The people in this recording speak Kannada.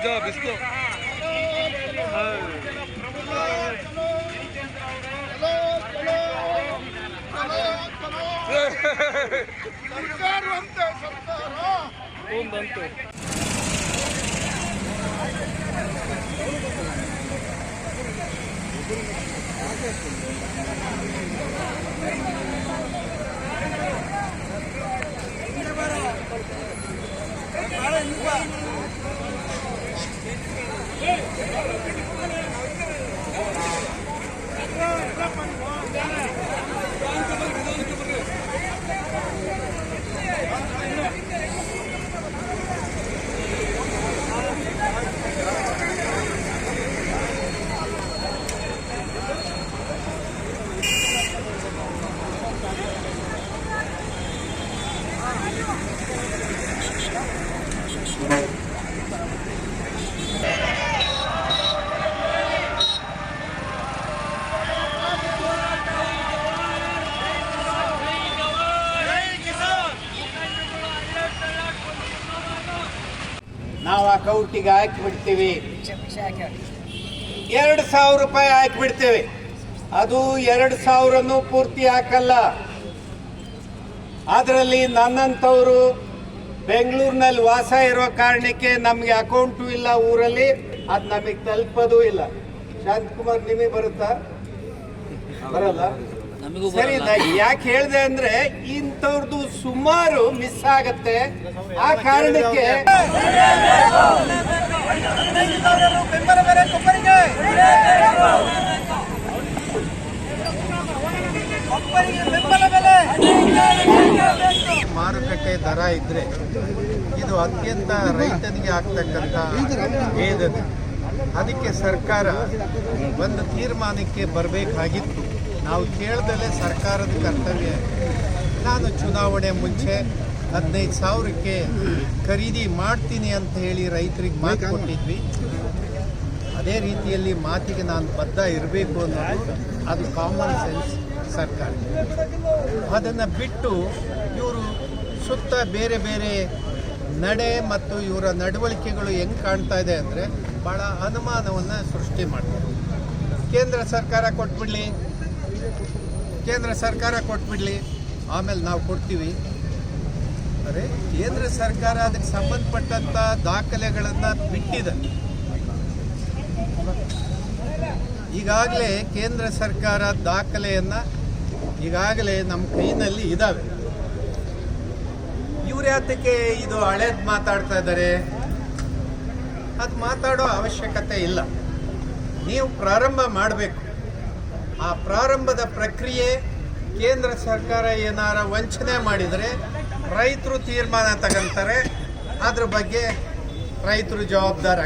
ಅಜ್ಜ ಬಿಸ್ಲು ಸರ್ಕಾರ ಅಂತೆ ಸರ್ಕಾರ ಒಂದಂತು ನಾವು ಅಕೌಂಟಿಗೆ ಹಾಕಿ ಬಿಡ್ತೀವಿ ಎರಡು ಸಾವಿರ ರೂಪಾಯಿ ಹಾಕಿ ಬಿಡ್ತೇವೆ ಅದು ಎರಡು ಸಾವಿರನೂ ಪೂರ್ತಿ ಹಾಕಲ್ಲ. ಅದರಲ್ಲಿ ನನ್ನಂಥವರು ಬೆಂಗಳೂರಿನಲ್ಲಿ ವಾಸ ಇರೋ ಕಾರಣಕ್ಕೆ ನಮಗೆ ಅಕೌಂಟು ಇಲ್ಲ ಊರಲ್ಲಿ. ಅದು ನಮಗೆ ತಲುಪೋದು ಇಲ್ಲ. ಶಾಂತಕುಮಾರ್ ನಿಮಗೆ ಬರುತ್ತಾ? ಬರಲ್ಲ? ಸರಿ ಯಾಕೆ ಹೇಳಿದೆ ಅಂದ್ರೆ ಇಂಥವ್ರದ್ದು ಸುಮಾರು ಮಿಸ್ ಆಗತ್ತೆ. ಆ ಕಾರಣಕ್ಕೆ ಮಾರುಕಟ್ಟೆ ದರ ಇದ್ರೆ ಇದು ಅತ್ಯಂತ ರೈತನಿಗೆ ಆಗ್ತಕ್ಕಂಥ ವೇದನೆ ಅದಕ್ಕೆ ಸರ್ಕಾರ ಒಂದು ತೀರ್ಮಾನಕ್ಕೆ ಬರಬೇಕಾಗಿತ್ತು. ನಾವು ಕೇಳ್ದಲೇ ಸರ್ಕಾರದ ಕರ್ತವ್ಯ ನಾನು ಚುನಾವಣೆ ಮುಂಚೆ ಹದಿನೈದು ಸಾವಿರಕ್ಕೆ ಖರೀದಿ ಮಾಡ್ತೀನಿ ಅಂತ ಹೇಳಿ ರೈತರಿಗೆ ಮಾತು ಕೊಟ್ಟಿದ್ವಿ. ಅದೇ ರೀತಿಯಲ್ಲಿ ಮಾತಿಗೆ ನಾನು ಬದ್ಧ ಇರಬೇಕು ಅನ್ನೋದು ಅದು ಕಾಮನ್ ಸೆನ್ಸ್ ಸರ್ಕಾರ. ಅದನ್ನು ಬಿಟ್ಟು ಇವರು ಸುತ್ತ ಬೇರೆ ಬೇರೆ ನಡೆ ಮತ್ತು ಇವರ ನಡವಳಿಕೆಗಳು ಹೆಂಗೆ ಕಾಣ್ತಾ ಇದೆ ಅಂದರೆ ಭಾಳ ಅನುಮಾನವನ್ನು ಸೃಷ್ಟಿ ಮಾಡ್ತಾರೆ. ಕೇಂದ್ರ ಸರ್ಕಾರ ಕೊಟ್ಬಿಡ್ಲಿ. ಕೇಂದ್ರ ಸರ್ಕಾರ ಕೊಟ್ಬಿಡಲಿ. ಆಮೇಲೆ ನಾವು ಕೊಡ್ತೀವಿ. ಅರೆ, ಕೇಂದ್ರ ಸರ್ಕಾರ ಅದಕ್ಕೆ ಸಂಬಂಧಪಟ್ಟಂಥ ದಾಖಲೆಗಳನ್ನು ಬಿಟ್ಟಿದೆ. ಈಗಾಗಲೇ ಕೇಂದ್ರ ಸರ್ಕಾರ ದಾಖಲೆಯನ್ನು ಈಗಾಗಲೇ ನಮ್ಮ ಕೈನಲ್ಲಿ ಇದ್ದಾವೆ ಇವ್ರು ಯಾತಕ್ಕೆ ಇದು ಹಳೇದು ಮಾತಾಡ್ತಾ ಇದ್ದಾರೆ? ಅದು ಮಾತಾಡೋ ಅವಶ್ಯಕತೆ ಇಲ್ಲ. ನೀವು ಪ್ರಾರಂಭ ಮಾಡಬೇಕು. ಆ ಪ್ರಾರಂಭದ ಪ್ರಕ್ರಿಯೆ ಕೇಂದ್ರ ಸರ್ಕಾರ ಏನಾರ ವಂಚನೆ ಮಾಡಿದರೆ ರೈತರು ತೀರ್ಮಾನ ತಗೊಂತಾರೆ. ಅದ್ರ ಬಗ್ಗೆ ರೈತರು ಜವಾಬ್ದಾರ